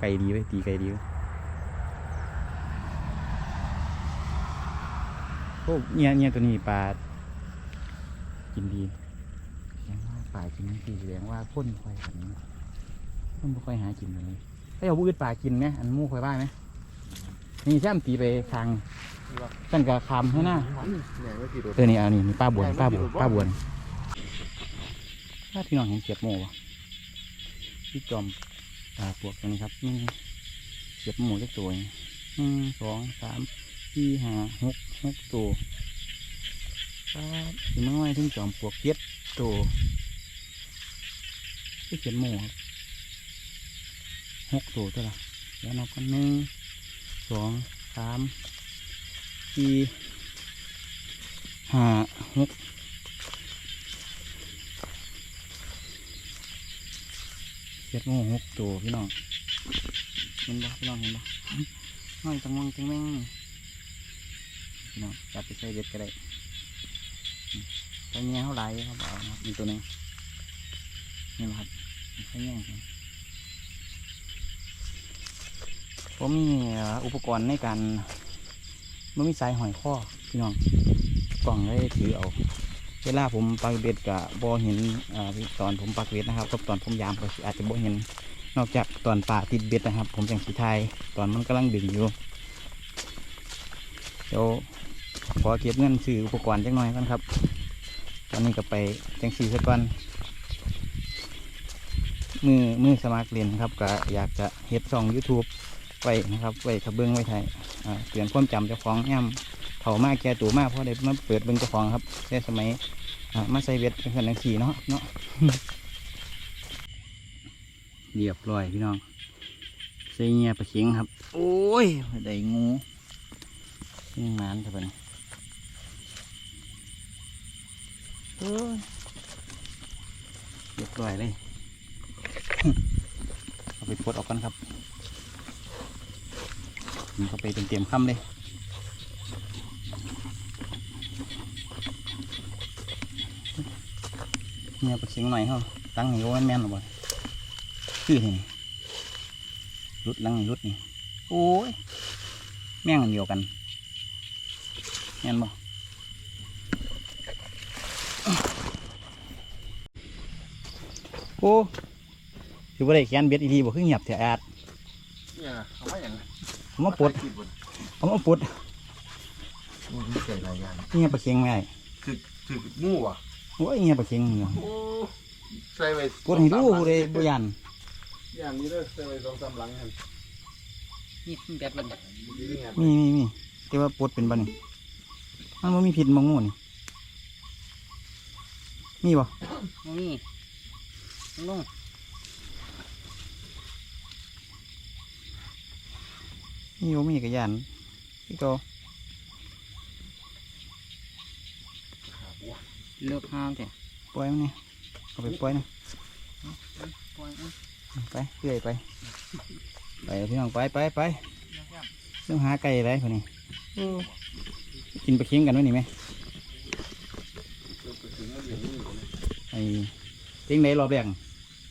ไก่ดีไว้ยตีไก่ดีไว้โอ้เนี่ยเนี่ยตัวนี้ปลากินดีแสดงว่าปลากินดีแสดงว่าพ่นคอยแบบนี้พ่นบ่ค่อยหากินแบบนี้ถ้าเอาบุ้ดปลากินไหมอันมู่คอยบ้าไหมนี่แซมตีไปทางตั้งกะคำให้หน้าเออนี่เอานี่นี่ป้าบวนป้าบวนป้าบวนถ้าพี่น้องเห็นเสียบโม่ปะพี่จอม่าปวกตรงนี้ครับนี่เสียบโม่เล็กตัวหนึ่งสองสามสี่ห้าหกหกตัวป้าบถึงน้อยถึงจอมปวกเจ็ดตัวที่เสียบโม่ครับหกตัวตัวละแล้วนับกันหนึ่งสองสามสี่ห้าหก เจ็ดโมงหกตัวพี่น้องเห็นบ่พี่น้องเห็นบ่น้อยจังมองจังแม่งพี่น้องจับไปใส่เบ็ดก็ได้อืมไปเงี้ยเขาไหลายเขาบอกนะมีตัวหนึงนี่นะครับไปเงี้ยครับผมมีอุปกรณ์ในการมันมีสายหอยข้อพี่น้องกล่องได้ถือเอา เวลาผมปักเบ็ดกับบอเห็นอตอนผมปักเบ็ดนะครับกับตอนผมยามก็อาจจะบอเห็นนอกจากตอนป่าติดเบ็ดนะครับ ผมจังสีไทยตอนมันกำลังดึงอยู่เดี๋ยวขอเก็บเงินซื้ออุปกรณ์จักหน่อยกันครับ ตอนนี้ก็ไปจังสีสักก่อนมือมือสมัครเรียนครับก็อยากจะเฮ็ดช่อง YouTube ไว้นะครับไว้ขับเบิ้งไว้ไทยเปลี่ยนความจำเจ้าของย่ำ เผามากแก่ตัวมากเพราะได้มาเปิดเบิ้งเจ้าของครับในสมัยอ่ามาใส่เบ็ดเป็นคนนังสีเนาะเนาะเรียบร้อยพี่น้องใส่เงียปลาเข็งครับ โอ้ยได้งูนี่งานเถอะเพิ่นโอ้ยเรียบร้อยเลยเอาไปปลดออกกันครับมันเข้าไปเต็มๆคำเลย เนี่ยปลาเข็งหน่อยเขาตั้งให้โอ้ยแม่นหรือเปล่าคือเห็นรุดหลังนี่รุดนี่โอ้ยแม่งอันเดียวกันแม่นบ่โอ้ถือว่าได้แขนเบ็ดอีทีบ่คือเงียบแถแอดเนี่ยเขาว่าอย่างผมมาปลดผมมาปลดมันเกิดอะไรอย่างเงียบปลาเค็งไม่ได้ถึกถึกมู่อะ โอ้ยเงียบปลาเค็งเนาะโอ้ใส่ไปปลดให้ดูเลยบ่ยันอย่างนี้เลยใส่ไปสองสามหลังกันนี่แบตมันดีไงมีมีมีแต่ว่าปลดเป็นบ่นี่มันบ่มีพิษบ่งูนี่มีบ่นี่ลุงมีบ่มีกระยานพี่โต เลือกห้างแต่ปล่อยมันนี่เอาไปปล่อยนะปล่อยมันไปเรื่อยไปไปพี่น้องไปไปไปต้องหาไก่อะไรคนนี้กินไปลาเคียงกันไว้นี่ไหมไอ้เต็งไหนรอบแรก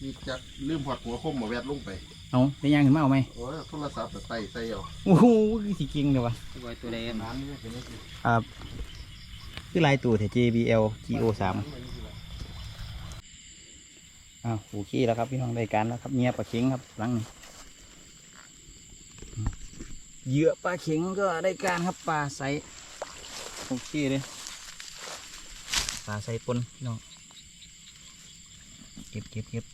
นี่จะลืมพอดหัวคมหมอแวดลงไปเอาได้ย่างขึ้นมาเอาไหมโอ้ยโทรศัพท์แต่ไต่ใส่เอาโอ้โหสิเก่งเลยวะปล่อยตัวเล็กน้ำนี่เป็นยังไงอ่า คือลายตัวเถอะ JBL GO สามอ้าวโอเคแล้วครับพี่น้องได้การแล้วครับเงียบปลาเข็งครับหลังนี้เหยื่อปลาเข็งก็ได้การครับปลาใสโอเคเลยปลาใสปนพี่น้องเก็บเก็บเก็บ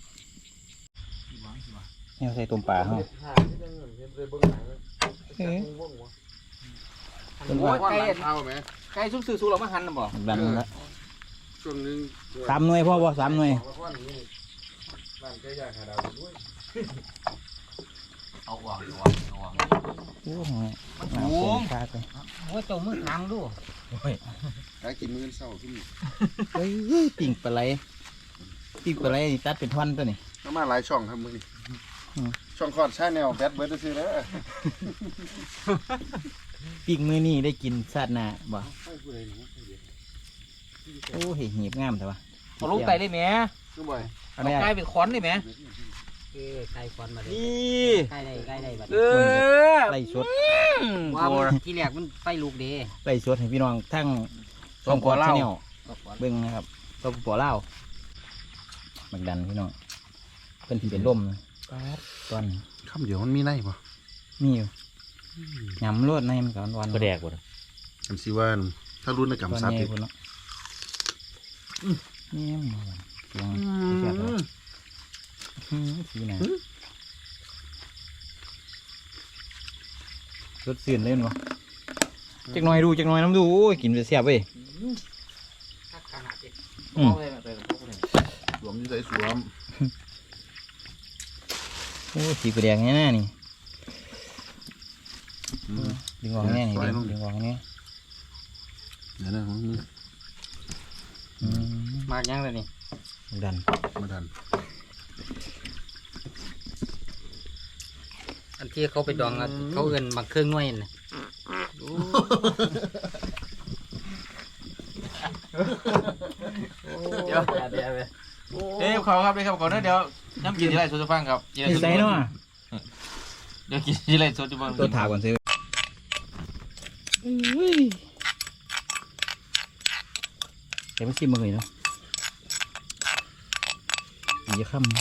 เนี่ยใส่ตุ่มปลาเหรอหาที่นั่งเห็นเลยเบิ้งหนังเลยเอ๊ะว่องวะเป็นโอ้ว่ายใกล้เท้าไหม ไก่ซุปซื้อสูเรามาหันนะบ่ดันละช่วงหนึงสามหน่วยพ่อบ่สามหน่วยบ้านใกล้ยากหาดาวด้วยเอาออกเอาออกเอาออกโอ้โหมันหนาสูโป่งงคาดเลยโอ้ยเจ้ามือทางดูหากินมื้อเช้าขึ้นเฮ้ยปิ่งปลาไหลปิ่งปลาไหลนี่ตัดเป็นท่อนตัวนี่ น้ำมาหลายช่องครับมื้อนี้อืม ช่องคอดชาแนลแบดเบิร์ดซื้อแล้วปิ่งมือนี่ได้กินซาดหนาบ่ ให้ผู้ใดหนูให้เดี๋ยวโอ้เห็นหีบงามแต่ว่าเอาลงไตเลยแหม่คือบ่อยเอาเอาได้ไก่เป็นขอนเลยแหม่โเออใกล้ควันมาเลยนี่ใกล้ได้ใกล้ได้บัดเออไล่สดว่ามันที่แรกมันไฟลุกเด้ไล่สดให้พี่น้องทั้งสองขวดชาแนลเบิ้งนะครับก็ปัวเล่าวบักดันพี่น้องเพิ่นที่เป็นร่มนะตอนนี้คำเดียวมันมีในบ่มีอยู่ยำรวดในมันก่อนวันก็แดกหมดอันสิว่า ถ้ารุ่นในตอนกำซับนี้อีกพุ่นเนาะนี่มันบ่วันเสียงเสียบเลยอืมสีไหนรสเสียนเล่นวะจักหน่อยดูจักหน่อยน้ำดูโอ้ยกินไปเสียบเว้ยขนาดเด็อืมสวมอยู่ใส่สวมโอ้ยสีกระแดงแน่ๆนี่อืมดึงออกแน่นี่ปล่อยดึงลงดึงออกแน่ เดี๋ยวนะมันมีอืมมากยังเลยนี่ดันมาดันอันที่เขาไปดองอะเขาเอินบางเครื่องหน่วยน่ะเดี๋ยวเอ้ยเขาครับเลยครับเขาเดี๋ยวน้ำกินที่ไรสุดจะฟังครับกินใส่เนาะเดี๋ยวกินที่ไรสุดจะฟังตัวถาก่อนซื้ อเดี๋ยวมาชิมมาเลยเนาะอย่าค่ำ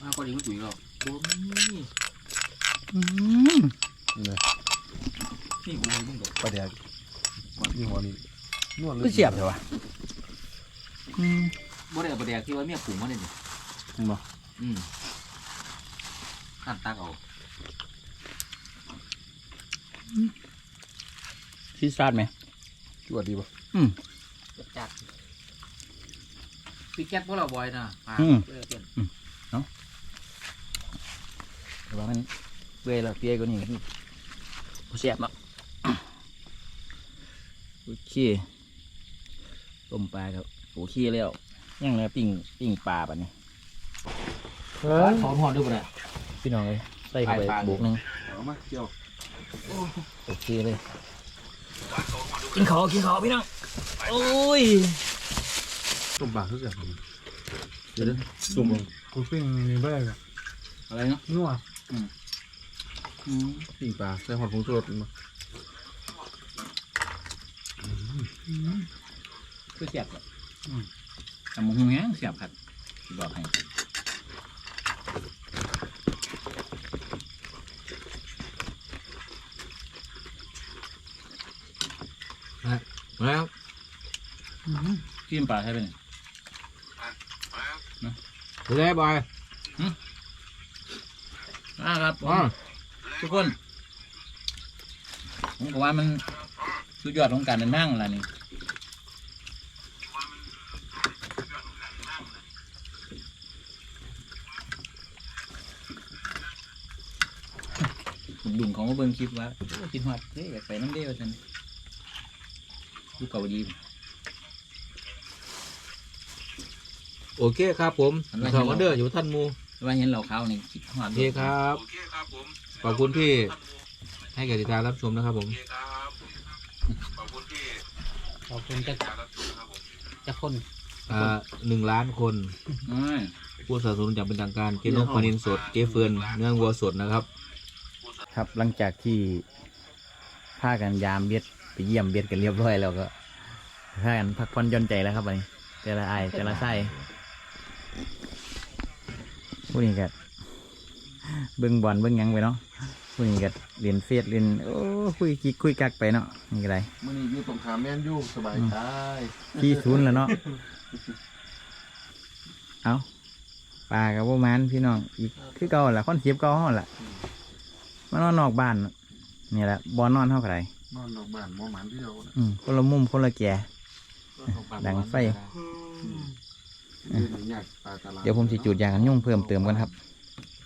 อ้าวก็ดีมันตุ๋ยหรอกอืมนี่เลยนี่กูเลยมึงเด็กปลาแดกมันยี่ห้อนี้นวดเลก็ยเสียบเลยวะอืมบ่ได้เอาปลาแดกที่ว่าเมียปรุงมาเนี่ยนี่เห็นบ่อืมขั้นตักเอาซีซาดไหม จวดดีป่ะอืมจัดพี่แก๊สพวกเราบ่อยนะอ่าอืมเออเปลี่ยนแต่ว่ามันเปื่อยแล้วเปื่อยกว่านี้พี่เสียบอะโอเคต้มปลาครับโอเคแล้วยังเหลือปิ้งปิ้งปลาปะเนี่ยถอนหอนด้วยป่ะเนี่ยพี่น้องเลยใส่เข้าไปปลายปลาบุกหนึ่งเอามาเกี่ยวโอเคเลย กินขอกินขอพี่น้องโอ้ยต้มปลาทุกอย่างสุ่มกูปิ้งนี่ไม่ได้เลยอะไรเนาะนัวปิ้งปลาใส่หอดผงชูรสมาคือเสียบแบบทำมุ้งแห้งเสียบครับสิบอกให้ แล้วกินปลาใช่ไหมเนี่ยดูแลบ่อยอ่าครับผมอ๋อทุกคน ผมก็ว่ามันสุดยอดของการเดินทางอะไรนี่ผมดุ่งของมาเบิ่งคลิปว่าโอ้กินหอดเฮ้ยอยากไปน้ำเดียวฉัน ดูเกาหลีโอเคครับผมอันนั้นสองวันเดอร์อยู่ท่านหมูว่าเห็นเราเขานี่คิดหอดโอเคครับ ขอบคุณที่ให้แก่ติดตามรับชมนะครับผมขอบคุณจะจะคนอ่าหนึ่งล้านคนอืมผู้สนับสนุนอย่างเป็นทางการเกนกพานินสดเกเฟิร์นเนื้อวัวสดนะครับ ครับหลังจากที่พากันยามเบียด ไปเยี่ยมเบียดกันเรียบร้อยแล้วก็พากันพักผ่อนหย่อนใจแล้วครับวันนี้แต่ละไอายแต่ละไส้ผู้นี้ก็เบิ่งบอลเบิ่งหยังไปเนาะผู้นี้ก็เรียนเฟซเรียนโอ้คุยกิกคุยกักไปเนาะนี่ก็ได้มื่อนี้อยู่ตรงขามแม่นอยู่สบายใจที่ศูนย์แล้วเนาะเอาปลากับพวกมันพี่น้องอีกคือเก่าแหละคอนเสียบเก่าห้องละมานอนนอกบ้านน่ะนี่แหละบอนอนเท่าไหร่ นอนนอกบ้านหมอหมันที่เราน่ะอืมคนละมุมคนละแก่ ดังไฟ เดินอย่างเงี้ยปลาตลาดเดี๋ยวผมสิจุดยากันยุ่งเพิ่มเติมกันครับ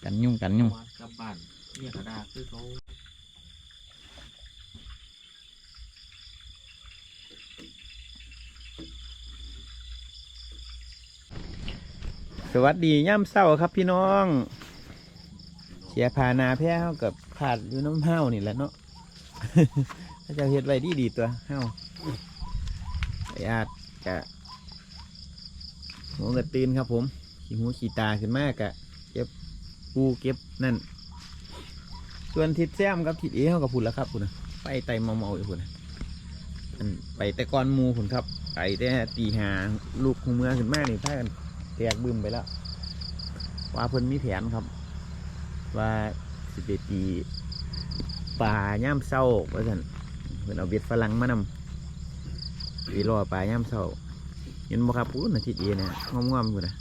กันยุ่งกันยุ่งกลับบ้านเนี่ยกระดาษคือเขาสวัสดีย่ำเศร้าครับพี่น้อง เสียพานาแพ้เฮากับขาดอยู่น้ำเฮานี่แหละเนาะถ้า เจะเฮ็ดไว้ดีดีตัวเฮ้าไออาจจะหัวกระตีนครับผม ขี้หูขี้ตาขึ้นมากอะเก็บปูเก็บนั่น ส่วนทิศแซมกับทิศเอเขากับพุ่นแล้วครับพุ่นนะไปไต่เมาเมาอยู่พุ่นนะอันไปแต่ก่อนมูพุ่นครับไปแต่ตีหาลูกของเมืองขึ้นมานี่พากันแตกบึมไปแล้ว ว่าเพิ่นมีแผนครับ ว่าสิไปตีป่าย่ามเศร้าว่าสัน เพิ่นเอาเบ็ดฝรั่งมานำไปรอป่าย่ามเศร้าเห็นบ่ครับพูดนะทิศเอเนี่ยงอมๆพุ่นนะ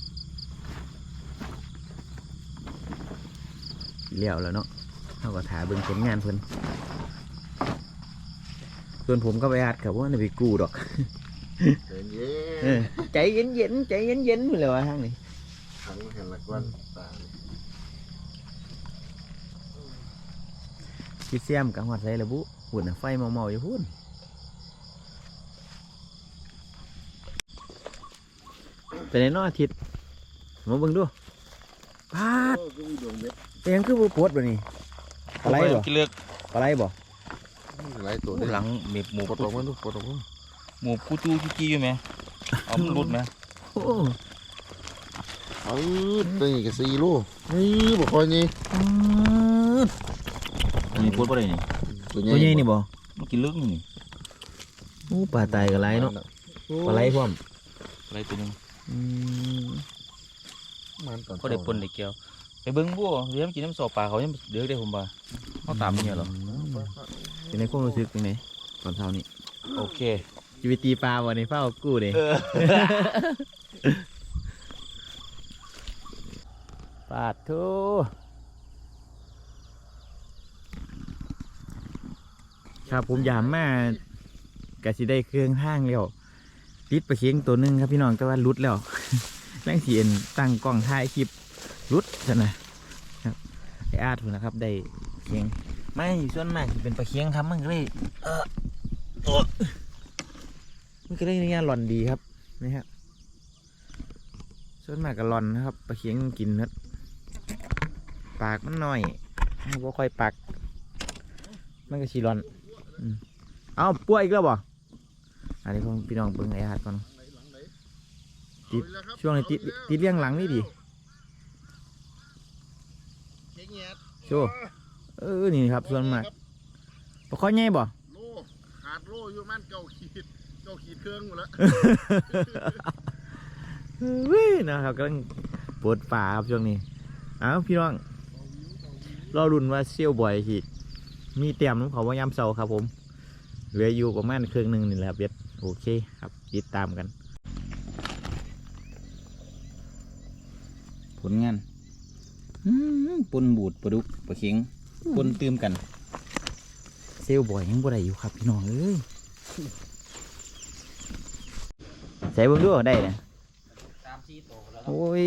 เลี้ยวแล้วเนาะเขาก็ถาเบิ่งผลงานเพิ่นส่วนผมก็ไปอัดครับว่าในไปกู้ดอกใจเย็เออนใจเย็นเย็นๆใจเย็นเย็นๆไปเลยวะทางนี้ขังเห็นละก้อนตาคิดเสียมกับหัดใส่ระบุ หุ่นน่ะไฟเมาๆอยู่พุ่นเป็นไงเนาะอาทิตย์มาเบิ่งดูพาดโอ้ก็มีดวงเม็ดเป็นหยังคือบ่ปวดบ่นี่ปลาไหลบ่กินเลือกปลาไหลบ่หลายตัวหลังเม็บหมูปลดออกมาดูปลดออกมาหมูกูจูจี้อยู่ไหมเอามันรุดไหมโอ้เออตัวนี้ก็สี่โลนี่บ่ค่อยนี่อันนี้พูดว่าอะไรนี่ ตัวใหตัวใหญ่ญ่นี่บ่มันกินเลือกนี่โอ้ปลาตายกับไหลเนาะปลาไหลพร้อมอะไรตัวหนึงอืมมันตอนก็ได้ปนได้เกี่ยวไปเบิ้งบัวเดี๋ยวมันกินน้ำสอบปลาเขายังเดือดได้ผมบ่าเขาตามมันเนี่ยเหรอเป็นในความรู้สึกเป็นไงตอนเช้านี้โอเคชีวิตตีปลาวันนี้เฝ้ากู้เลยปาดทู ครับผมยามมากะสิได้เครื่องทางแล้วติดไปเคียงตัวหนึงครับพี่น้องแต่ว่าหลุดแล้วแม่งเสียนตั้งกล้องถ่ายคลิปหลุดซะนะครับไออาร์ตพุ่นะครับ ได้เคียงไม่ส่วนมากเป็นปลาเคียงครับมันก็เลยเออโอ๊ะมันก็ได้งานหล่อนดีครับนี่ครับส่วนมากก็หล่อนนะครับปลาเคียงกินครับปากมันหน้อยบ่ค่อยปักมันก็ชีรอนอืม เอาป่วยอีกแล้วบ่อันนี้ของพี่น้องเบิ่งไอ้หัดก่อนติดช่วงนี้ติดติดเลี้ยงหลังนี่ดิโชว์เออนี่ครับส่วนมากบ่ค่อยใหญ่บ่โลขาดโลอยู่มันเก้าขีดเก้าขีดเครื่องหมดแล้วเฮ้ยนะครับกำลังปวดป่าครับช่วงนี้ เอาพี่น้องรอรุนว่าเซี่ยวบ่อยที มีเตรียมน้ำเขาว่ายามเสาครับผม เหลืออยู่ประมาณครึ่งหนึ่งนี่แหละครับเบ็ดโอเคครับติดตามกัน ผลงานปนบูดปลาดุกปลาเข็งปนตืมกัน เซลบ่อยยังบ่ได้อยู่ครับพี่น้องเอ้ยใส่เบิ่งดูได้นะสามสี่โตแล้วโอ้ย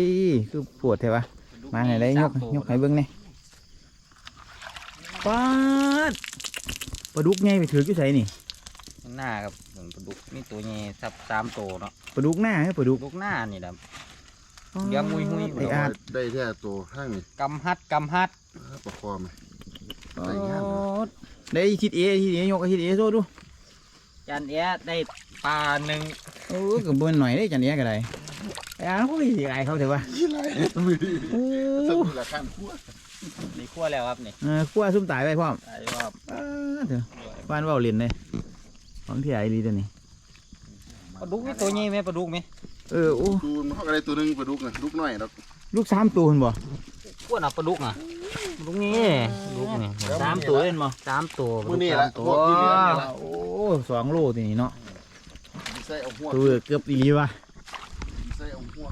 คือปวดแท้วะมาไหนได้ยกยกให้เบิ้งนี่ย ปาดปลาดุกไงไปถือกี่ใส่นี่หน้าครับเหมือนปลาดุกนี่ตัวใหญ่สับสามโตเนาะปลาดุกหน้าให้ปลาดุกลูกหน้านี่นะเลี้ยงหุยๆไอ้อาดได้แค่ตัวข้างนี้กำฮัดกำฮัดประคอมปาดได้ทิศเอทิศเอยกให้ทิศเอโซ่ดูจานเอะได้ปลาหนึ่งโอ้กับบนหน่อยได้จันเนี้ยก็ได้ไอ้อาเขาไม่สิอายเขาเถอะวะยี่ไรมือโอ้สมุนละข้างขั้วนี่คั่วแล้วครับนี่เออขั้วซุ่มตายไปพร้อมไอ้ว่าปาดเถอะบ้านเว่าเล่นเลยของที่ไอ้ลีตัวนี้ปลาดุกนี่ตัวใหญ่ไหมปลาดุกไหมเออโอ้ดูมันเขาอะไรตัวหนึงปลาดุกนะดุกน้อยดอกลูกสามตัวเห็นบ่ขั้วน่ะปลาดุกอะปลาดุกนี่ปลาดุกนี่สามตัวเห็นบ่สามตัวปลามืดุอกนี่สาละมตัพววกที่นี่ละโอ้สองโลตัวนี้เนาะใส่เอาหัวตัวเกือบอีหลีวะใส่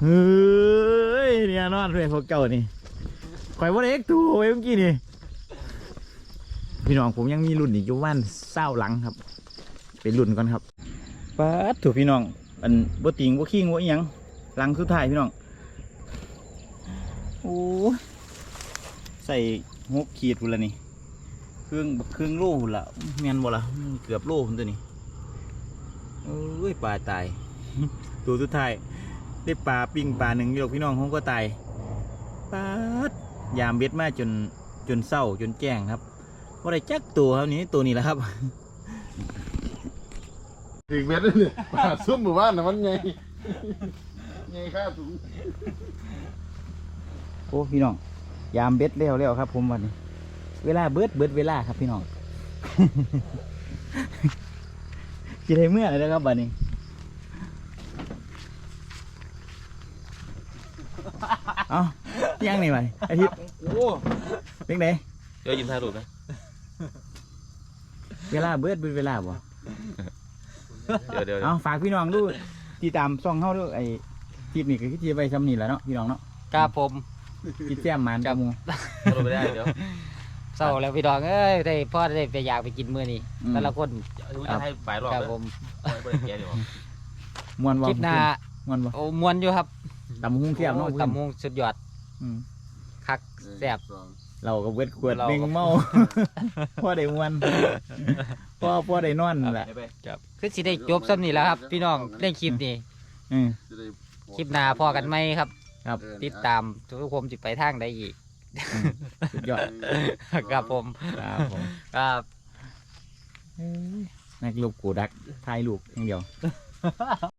เฮ้ยเนี่ยนอนด้วยพวกเจ้านี่ข่อยว่าเอ็กตัวเว้เมื่อกี้นี่ พี่น้องผมยังมีรุ่นอีกอยู่ว่านเศร้าหลังครับ เป็นรุ่นก่อนครับป๊ดถูกพี่น้องอันบ่ติงบ่ขี้งบ่อิหยังหลังสุดท้ายพี่น้องโอ้ใส่หกขีดพุ่นละนี่เครื่องเครื่องโลพุ่นละแม่นบ่ละเกือบโลพุ่นตัวนี้เอ้ยปลาตายตัวสุดท้าย ได้ปลาปิ้งปลาหนึ่งอยู่หรอกพี่น้องเขาก็ตายปาดยามเบ็ดมาจนจนเศร้าจนแจ้งครับว่าได้จักตัวครับนี่ตัวนี้แหละครับถึงเม็ดเลยเนี่ยปลาซุ่มหมู่บ้านนะมันไงไงข้าถุงอ้พี่น้องยามเบ็ดแล้วแล้วครับ ผมวันนี้ เวลาเบิดเบิดเวลาครับพี่น้องจะได้เมื่อเลยนะครับบัดนี้ เอาเที่ยังนี่ไปอาทิตย์โอ้เป็นไงเดี๋ยวยิ้มถ่ายรูปนะเวลาเบิดเบิดเวลาบ่เดี๋ยวเดี๋ยวเอาฝากพี่น้องดูติดตามซ่องเฮาด้วยไอ้คลิปนี้ก็คือที่ไว้ซ้ำนี่แหล้วเนาะพี่น้องเนาะครับผมคิดแจ่มหมันกับหมูเราไม่ได้เดี๋ยวเศร้าแล้วพี่น้องเอ้ยได้พ่อได้ไปอยากไปกินมื้อนี้อืมแต่ละคนผมจะให้ปลายรอบครับเลยผมไม่ได้แก่เดี๋ยวมวนบ่คลิปหน้าม่วนบ่โอ้มวนอยู่ครับ ตำหุ้งเทียบเนาะโอ้ตำฮงสุดยอดอืมคักแซ่บ สองเราก็เวทขวดเราหก็นึ่งเมาพ่อได้มวนพ่อพ่อได้นอนแหละเดี๋ยวไปคือสิได้จบซ้ำนี่แหล้วครับ พี่น้องในคลิปนี้ อืมจะได้คลิปหน้าพอกันไหมครับ ครับเออติดตามทุกคนจิไปทางใดอีกอืมสุดยอดครับผมครับผมครับนักลูกกูดักทายลูกอย่างเดียว